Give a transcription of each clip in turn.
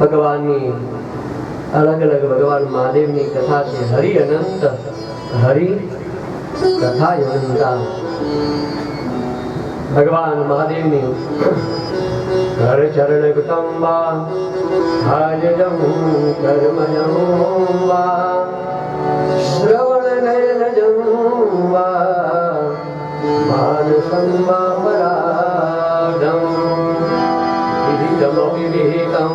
ભગવાનની અલગ અલગ ભગવાન મહાદેવની કથા છે. હરિ અનંત, હરિ કથા અનંતા ભગવાન મહાદેવની હર ચરણ કુટુંબા હાજમ કર્મજમ વા શ્રવણ નયન જંવા માનસં વા પરાગમ વિધિતમ વિવેકમ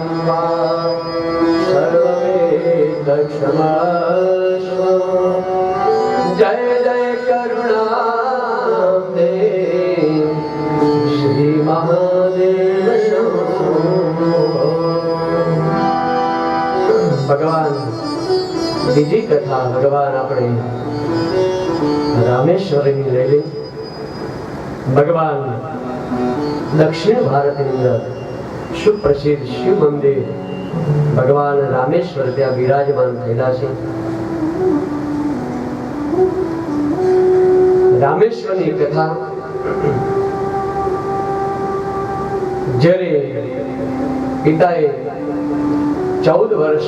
મહાદેવ ભગવાન, બીજી કથા ભગવાન આપણે રામેશ્વરની લઈ ભગવાન, દક્ષિણ ભારતની અંદર સુપ્રસિદ્ધ શિવ મંદિર ભગવાન રામેશ્વર ત્યાં બિરાજમાન થયેલા છે. રામેશ્વરની કથા જ્યારે પિતાએ ચૌદ વર્ષ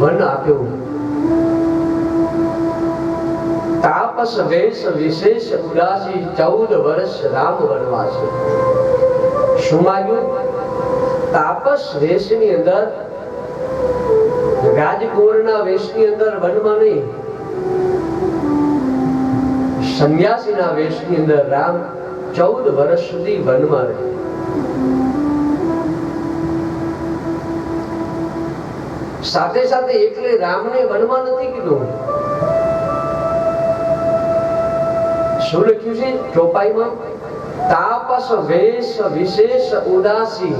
વન આપ્યું. તાપસ વેશ વિશેષ ઉદાસી ચૌદ વર્ષ રામ વનવાસ. શું માગ્યું તાપસ વેશની અંદર રાજકુંવરના વેશની અંદર વનમાં નહીં. સંન્યાસીના વેશની અંદર રામ ચૌદ વર્ષ સુધી વનમાં રહે. સાથે સાથે એકલે રામને વનમાં નથી કીધું. શું લખ્યું છે? ચોપાઈમાં, તાપસ વેશ વિશેષ ઉદાસી.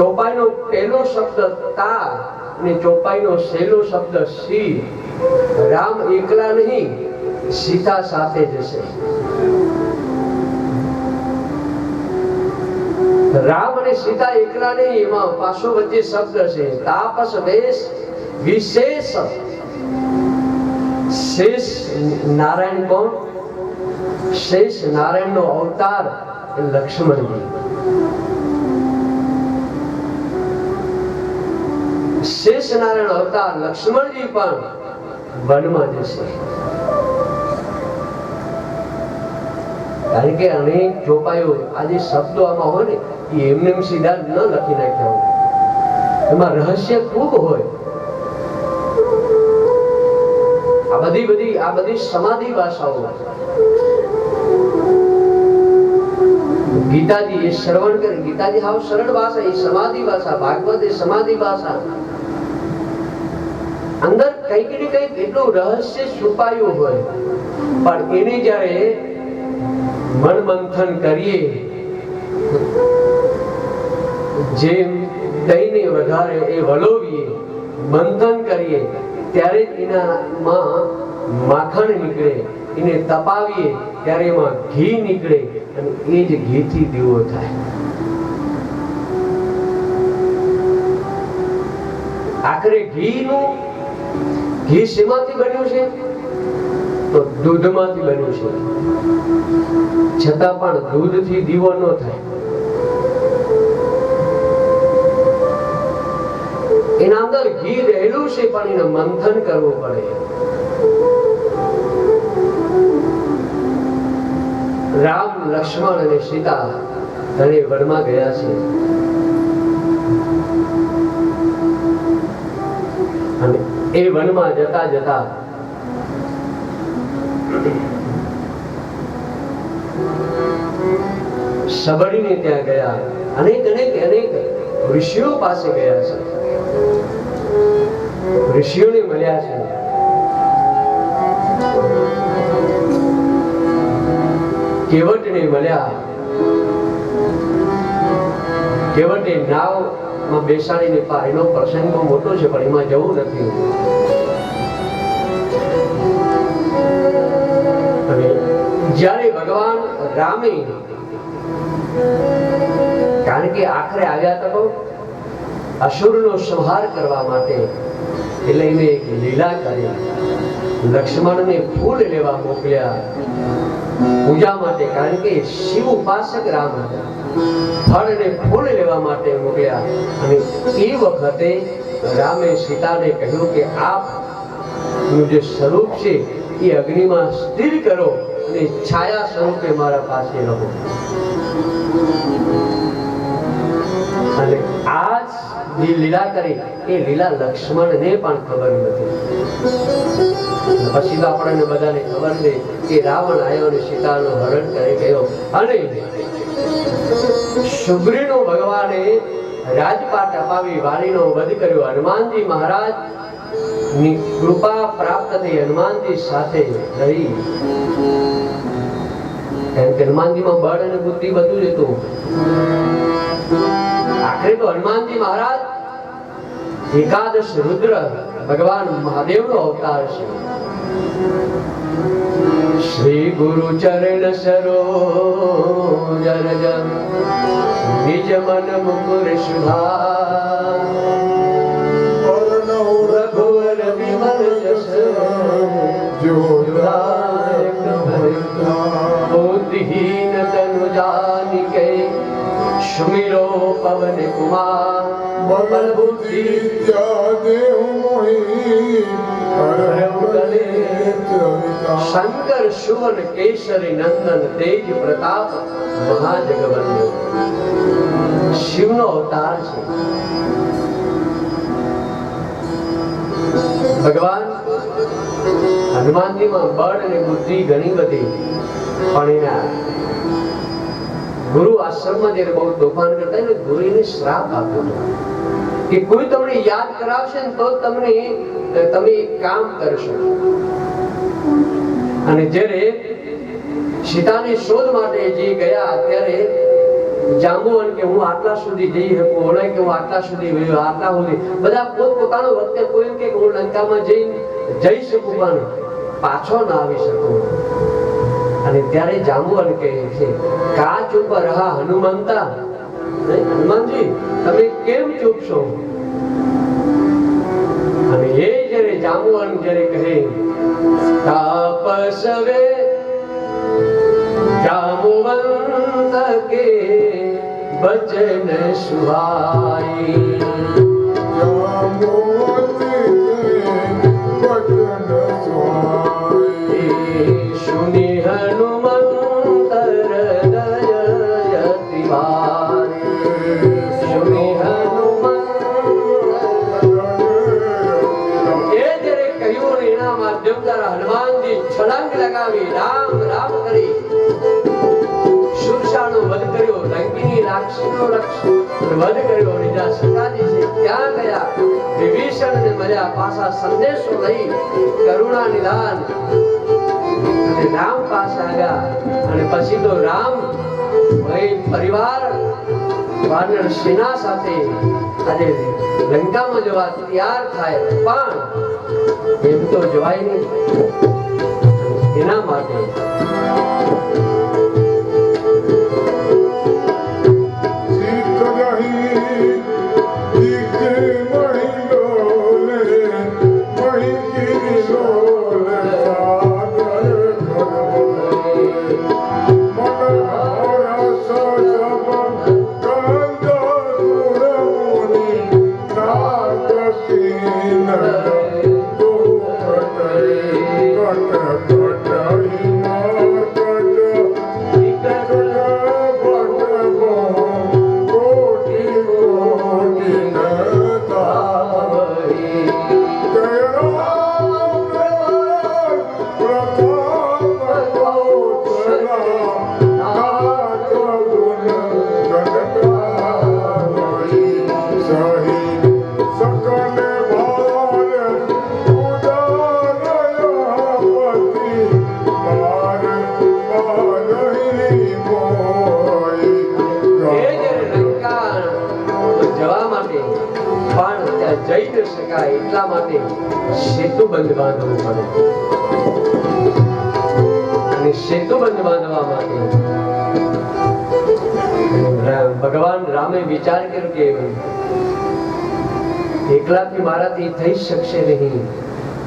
ચોપાઈનો પહેલો શબ્દ તા અને ચોપાઈનો સહેલો શબ્દ સી રામ એકલા નહીં, સીતા સાથે જશે રામ અને સીતા એકલા નહીં, એમાં પાછો વચ્ચે શબ્દ છે. તાપસ, વેશ, વિશેષ. શેષ નારાયણ કોણ? શેષ નારાયણ નો અવતાર લક્ષ્મણજી. શેષ નારાયણ અવતાર લક્ષ્મણજી પણ વનમાં જશે. કારણ કે અનેક ચોપાઈઓ આજે શબ્દો આમાં હોય ને, એ એમને એમ સીધા ન લખી નાખ્યા હોય. એમાં રહસ્ય ખૂબ હોય. આ બધી બધી, આ બધી સમાધિ ભાષાઓ ગીતાજી એ શ્રવણ કરે. ગીતાજી હાવ સરળ ભાષા, એ સમાધિ ભાષા, ભાગવત એ સમાધિ ભાષા. અંદર કંઈક ને કંઈક એટલું રહસ્ય છુપાયું હોય. પણ એને જ્યારે મન મંથન કરીએ, જેમ દહીંને વધારે એ વલોવીએ, મંથન કરીએ, ત્યારે એનામાં માખણ નીકળે, એને તપાવીએ, ત્યારે એમાં ઘી નીકળે અને એ જ ઘીથી દીવો થાય. આખરે ઘીનું ઘી શેમાંથી બન્યું છે? તો દૂધમાંથી બન્યું છે. છતાં પણ દૂધથી દીવો ન થાય. એના અંદર ઘી રહેલું છે, પણ એને મંથન કરવું પડે. રામ, લક્ષ્મણ અને સીતા ધણે વનમાં ગયા છે. એ વનમાં જતા જતા સબરીને ત્યાં ગયા. અનેક અનેક અનેક ઋષિઓ પાસે ગયા છે. ઋષિઓને મળ્યા છે. કેવટને મળ્યા? કેવટે નાવમાં બેસાડીને પાર એનો પ્રસંગ બહુ મોટો છે, પણ એમાં જવું નથી. જ્યારે ભગવાન રામે, કારણ કે આખરે આવ્યા તો, અસુરનો સંહાર કરવા માટે એટલે એને એક લીલા કરી લક્ષ્મણને ફૂલ લેવા મોકલ્યા. પૂજા માટે, કારણ કે શિવ ઉપાસક રામ હતા ફળ અને ફૂલ લેવા માટે મોકલ્યા અને એ વખતે રામે સીતાને કહ્યું કે આપનું જે સ્વરૂપ છે, એ અગ્નિમાં સ્થિર કરો અને છાયા સ્વરૂપે મારા પાસે રહો. અને આજ લીલા કરી, એ લીલા લક્ષ્મણને પણ ખબર નથી. પછી આપણને બધાને ખબર છે કે રાવણ આવ્યો અને સીતાનું હરણ કરી ગયો. અને સુગ્રીનો ભગવાને રાજપાટ અપાવી વાલીનો વધ કર્યો. હનુમાનજી મહારાજની કૃપા પ્રાપ્ત થઈ, હનુમાનજી સાથે રહી. કેમ કે હનુમાનજીમાં બળ અને બુદ્ધિ બધું જ હતું. આખરે તો હનુમાનજી મહારાજ એકાદશ રુદ્ર ભગવાન મહાદેવનો અવતાર છે. શ્રી ગુરુ ચરણ સરો જરજ નિજ મન મુકુર સુધા રઘુવર વિમલ જસ જોડાય બુદ્ધિહીન તનુ જાનિકે સુમિરો પવન કુમાર. શંકર શુવન કેસરી, નંદન, તેજ, પ્રતાપ મહાજગવન શિવનો અવતાર છે. ભગવાન હનુમાનજીમાં બળ અને બુદ્ધિ ઘણી બધી પણ એના આશ્રમમાં જ્યારે બહુ તોફાન કરતા એને ગુરુને શ્રાપ આપ્યો હતો કે કોઈ તમને યાદ કરાવશે ને તો તમને તમે કામ કરશો. અને જ્યારે સીતાની શોધ માટે જે ગયા, ત્યારે જાંબુવન કે હું આટલા સુધી જઈ શકું ઓળય કે હું આટલા સુધી ગયો આટલા સુધી. બધા પોત પોતાનો વખતે કોઈ કે હું લંકામાં જઈ જઈ શકું પણ પાછો ના આવી શકું. અને ત્યારે જાંબુવન કહે છે, કાચ ઉપર હા હનુમંતા હનુમાનજી, તમે કેમ ચૂપ અને એ જ્યારે જાંબુવન જ્યારે કહે તાપસવે જાંબુવંત કે બચન સુહાઈ. રાક્ષસીનો રક્ષ વધ કર્યો અને જ્યાં સીતાજી ગયા. વિભીષણ મળ્યા, પાછા સંદેશો લઈ કરુણા નિદાન અને રામ પાસે આવ્યા. અને પછી તો રામ ભાઈ પરિવાર વાનર સેના સાથે આજે લંકામાં જવા તૈયાર થાય. પણ એમ તો જવાય નહીં. એના માટે જઈ ન શકાય એટલા માટે સેતુ બંધ બાંધવું પડે. અને સેતુ બંધ બાંધવા માટે ભગવાન રામે વિચાર કર્યો કે એકલાથી મારાથી થઈ શકશે નહીં.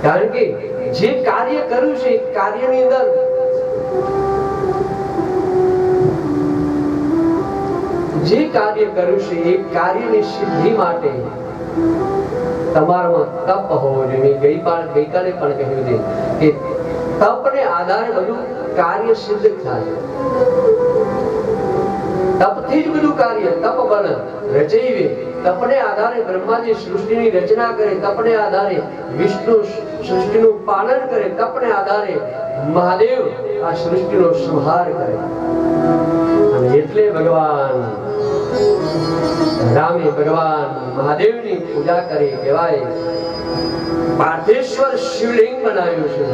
કારણ કે જે કાર્ય કર્યું છે કાર્યની અંદર જે કાર્ય કર્યું છે, એ કાર્યની સિદ્ધિ માટે તમારામાં તપ હોવો જોઈએ. મેં ગઈકાલ ગઈકાલે પણ કહ્યું છે કે તપને આધારે બધું કાર્ય સિદ્ધ થાય તપથી જ બધું કાર્ય, તપ બન. રચૈવે. તપને આધારે બ્રહ્માજી સૃષ્ટિની રચના કરે. તપને આધારે વિષ્ણુ સૃષ્ટિનું પાલન કરે. તપને આધારે મહાદેવ આ સૃષ્ટિનો સંહાર કરે. એટલે ભગવાન રામે ભગવાન મહાદેવની પૂજા કરી કહેવાય. પાર્થેશ્વર શિવલિંગ બનાવ્યું છે.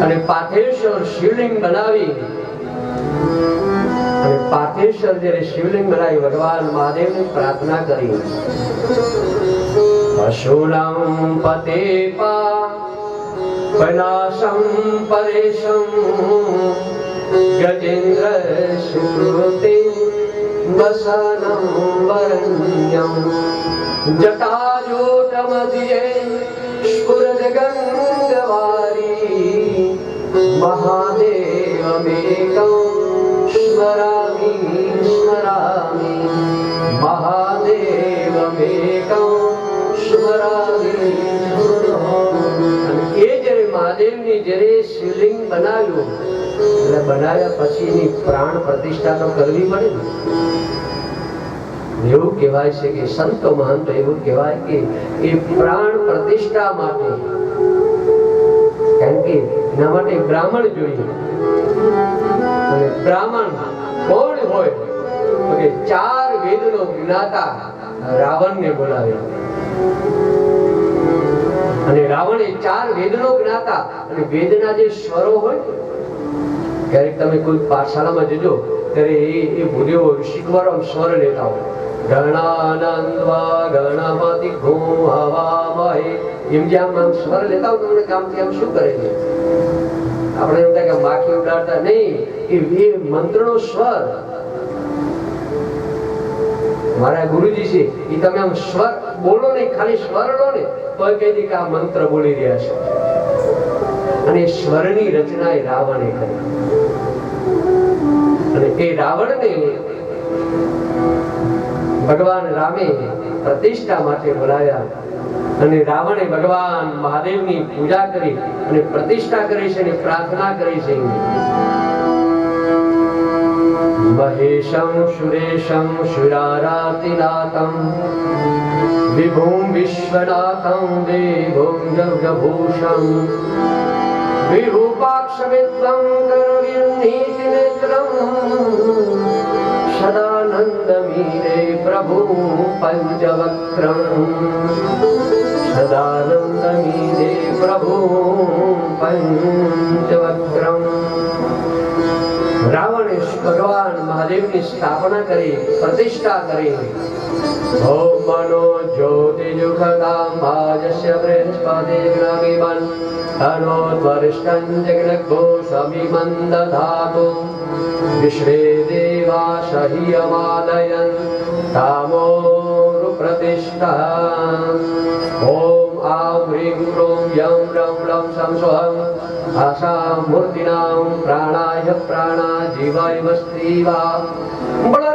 અને પાર્થેશ્વર શિવલિંગ બનાવી અને પાર્થેશ્વર જ્યારે શિવલિંગ બનાવી, ભગવાન મહાદેવની પ્રાર્થના કરી. પશુનામ પતે પા વિનાશમ પરેશમ ગજેન્દ્ર સુકૃતે વસનમ વરણ્યમ જટાજોટમધ્યે સ્ફુરદગંગવારી મહાદેવમેકં સ્મરામિ સ્મરામિ મહાદેવમેકં સ્મરામિ એ જ્યારે મહાદેવની જ્યારે શિવલિંગ બનાવ્યું એટલે બનાવ્યા પછી એની પ્રાણ પ્રતિષ્ઠા તો કરવી પડે ને. એવું કહેવાય છે કે સંતો મહંતો એવું કહેવાય કે એ પ્રાણ પ્રતિષ્ઠા માટે કારણ કે એના માટે બ્રાહ્મણ જોઈએ. અને બ્રાહ્મણ કોણ હોય? તો કે ચાર વેદનો જ્ઞાતા રાવણને બોલાવ્યો અને રાવણે ચાર વેદનો જ્ઞાતા, અને વેદના જે સ્વરો હોય ક્યારેક તમે કોઈ પાઠશાળામાં જજો, ત્યારે એ એ ભૂલ્યો શીખવાડો આમ સ્વર લેતા હોય. મારા ગુરુજી છે, એ તમે આમ સ્વર બોલો નહીં, ખાલી સ્વર લો ને તો કે આ મંત્ર બોલી રહ્યા છે. અને સ્વરની રચના એ રાવણે કરી. અને એ રાવણને ભગવાન રામે પ્રતિષ્ઠા માટે બોલાવ્યા અને રાવણે ભગવાન મહાદેવની પૂજા કરી અને પ્રતિષ્ઠા કરી છે અને પ્રાર્થના કરી છે. મહેશમ સુરેશમ સુરારાતિનાથમ, વિભુમ વિશ્વનાથમ દેવમ જગભૂષમ વિરૂપાક્ષમિત્વં કરવિર્નીતિનેત્રમ સદાનંદમીરે પ્રભુ પંચવક્ત્રમ સદાનંદમીરે પ્રભુ પંચવક્ત્રમ મહાદેવની સ્થાપના કરી, પ્રતિષ્ઠા કરી. ઓમ મનો જ્યોતિજુખતામ ભાજસ્ય બૃહસ્પતિ ગ્રમિવન તનોદ્વરિષ્ટં જગદઘોષમિમં દધાતુ વિશ્વે દેવા શહિયમાદયન તામો પ્રતિષ્ઠા. ઓમ હ્રીમ ક્રોમ યમ રમ રમ સમ સ્વહં આશા મૂર્તિનામ પ્રાણાય પ્રાણા જીવાય સ્ત્રીવા બળ